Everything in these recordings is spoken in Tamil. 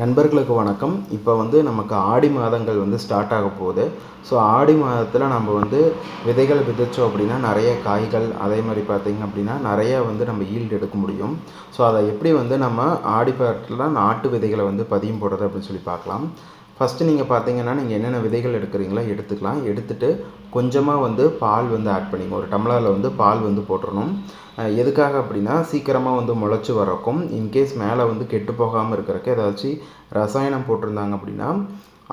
நண்பர்களுக்கு வணக்கம். இப்போ வந்து நமக்கு ஆடி மாதங்கள் வந்து ஸ்டார்ட் ஆக போகுது. ஸோ ஆடி மாதத்தில் நம்ம வந்து விதைகள் விதைச்சோம் அப்படின்னா நிறைய காய்கள் அதே மாதிரி பார்த்திங்க அப்படின்னா நிறைய வந்து நம்ம ஈல்டு எடுக்க முடியும். ஸோ அதை எப்படி வந்து நம்ம ஆடி பாட்டில் நாட்டு விதைகளை வந்து பதியம் போடுறது அப்படின்னு சொல்லி பார்க்கலாம். ஃபஸ்ட்டு நீங்கள் பார்த்தீங்கன்னா நீங்கள் என்னென்ன விதைகள் எடுக்கிறீங்களோ எடுத்துக்கலாம். எடுத்துகிட்டு கொஞ்சமாக வந்து பால் வந்து ஆட் பண்ணிங்க ஒரு டம்ளரில் வந்து பால் வந்து போட்டுறணும். எதுக்காக அப்படின்னா சீக்கிரமாக வந்து முளைச்சி வரக்கும். இன்கேஸ் மேலே வந்து கெட்டு போகாமல் இருக்கிறக்கு ஏதாச்சும் ரசாயனம் போட்டிருந்தாங்க அப்படின்னா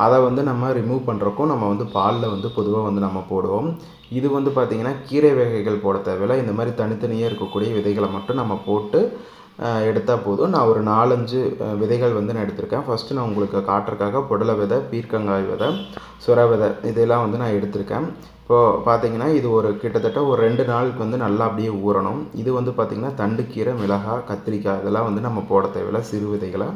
அதை வந்து நம்ம ரிமூவ் பண்ணுறக்கும் நம்ம வந்து பாலில் வந்து பொதுவாக வந்து நம்ம போடுவோம். இது வந்து பார்த்திங்கன்னா கீரை வகைகள் போட தேவையில்லை. இந்த மாதிரி தனித்தனியாக இருக்கக்கூடிய விதைகளை மட்டும் நம்ம போட்டு எடுத்தால் போதும். நான் ஒரு நாலஞ்சு விதைகள் வந்து நான் எடுத்திருக்கேன். ஃபஸ்ட்டு நான் உங்களுக்கு காட்டுறக்காக புடலை விதை பீர்க்கங்காய் விதை சுர விதை இதெல்லாம் வந்து நான் எடுத்திருக்கேன். இப்போது பார்த்தீங்கன்னா இது ஒரு கிட்டத்தட்ட ஒரு ரெண்டு நாளுக்கு வந்து நல்லா அப்படியே ஊறணும். இது வந்து பார்த்திங்கன்னா தண்டுக்கீரை மிளகாய் கத்திரிக்காய் இதெல்லாம் வந்து நம்ம போட தேவையில்லை சிறு விதைகளை.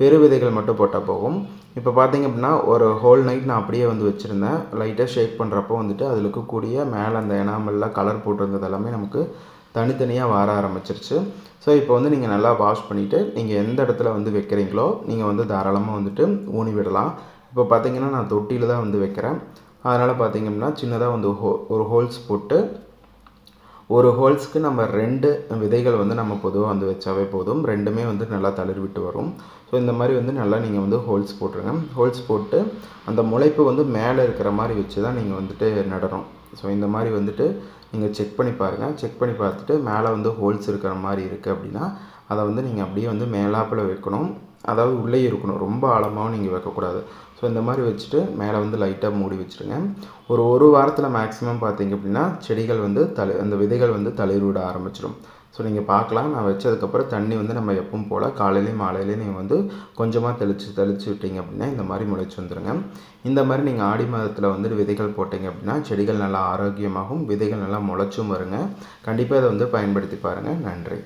பெரு விதைகள் மட்டும் போட்டால் போகும். இப்போ பார்த்திங்க அப்படின்னா ஒரு ஹோல் நைட் நான் அப்படியே வந்து வச்சுருந்தேன். லைட்டாக ஷேக் பண்ணுறப்போ வந்துட்டு அதில் இருக்கக்கூடிய மேலே அந்த எனாமல்லாம் கலர் போட்டிருந்தது எல்லாமே நமக்கு தனித்தனியாக வர ஆரம்பிச்சிருச்சு. ஸோ இப்போ வந்து நீங்கள் நல்லா வாஷ் பண்ணிவிட்டு நீங்கள் எந்த இடத்துல வந்து வைக்கிறீங்களோ நீங்கள் வந்து தாராளமாக வந்துட்டு ஊனி விடலாம். இப்போ பார்த்தீங்கன்னா நான் தொட்டியில் தான் வந்து வைக்கிறேன். அதனால் பார்த்தீங்கன்னா சின்னதாக வந்து ஹோ ஒரு ஹோல்ஸ் போட்டு ஒரு ஹோல்ஸ்க்கு நம்ம ரெண்டு விதைகள் வந்து நம்ம பொதுவாக வந்து வச்சாவே போதும். ரெண்டுமே வந்து நல்லா தளர்விட்டு வரும். ஸோ இந்த மாதிரி வந்து நல்லா நீங்கள் வந்து ஹோல்ஸ் போட்டுருங்க. ஹோல்ஸ் போட்டு அந்த முளைப்பு வந்து மேலே இருக்கிற மாதிரி வச்சு தான் நீங்கள் வந்துட்டு நடணும். ஸோ இந்த மாதிரி வந்துட்டு நீங்கள் செக் பண்ணி பாருங்கள் செக் பண்ணி பார்த்துட்டு மேலே வந்து ஹோல்ஸ் இருக்கிற மாதிரி இருக்குது அப்படின்னா அதை வந்து நீங்கள் அப்படியே வந்து மேலாப்பில் வைக்கணும். அதாவது உள்ளே இருக்கணும். ரொம்ப ஆழமாகவும் நீங்கள் வைக்கக்கூடாது. ஸோ இந்த மாதிரி வச்சுட்டு மேலே வந்து லைட்டாக மூடி வச்சுருங்க. ஒரு ஒரு வாரத்தில் மேக்ஸிமம் பார்த்தீங்க அப்படின்னா செடிகள் வந்து தலை அந்த விதைகள் வந்து தளிர் விட ஆரம்பிச்சிடும். ஸோ நீங்கள் பார்க்கலாம். நான் வச்சதுக்கப்புறம் தண்ணி வந்து நம்ம எப்பவும் போல் காலையிலையும் மாலையிலையும் நீங்கள் வந்து கொஞ்சமாக தெளித்து தெளித்து விட்டீங்க அப்படின்னா இந்த மாதிரி முளைச்சி வந்துடுங்க இந்த மாதிரி நீங்கள் ஆடி மாதத்தில் வந்துட்டு விதைகள் போட்டிங்க அப்படின்னா செடிகள் நல்லா ஆரோக்கியமாகவும் விதைகள் நல்லா முளைச்சும் வருங்க. கண்டிப்பாக இதை வந்து பயன்படுத்தி பாருங்கள் நன்றி.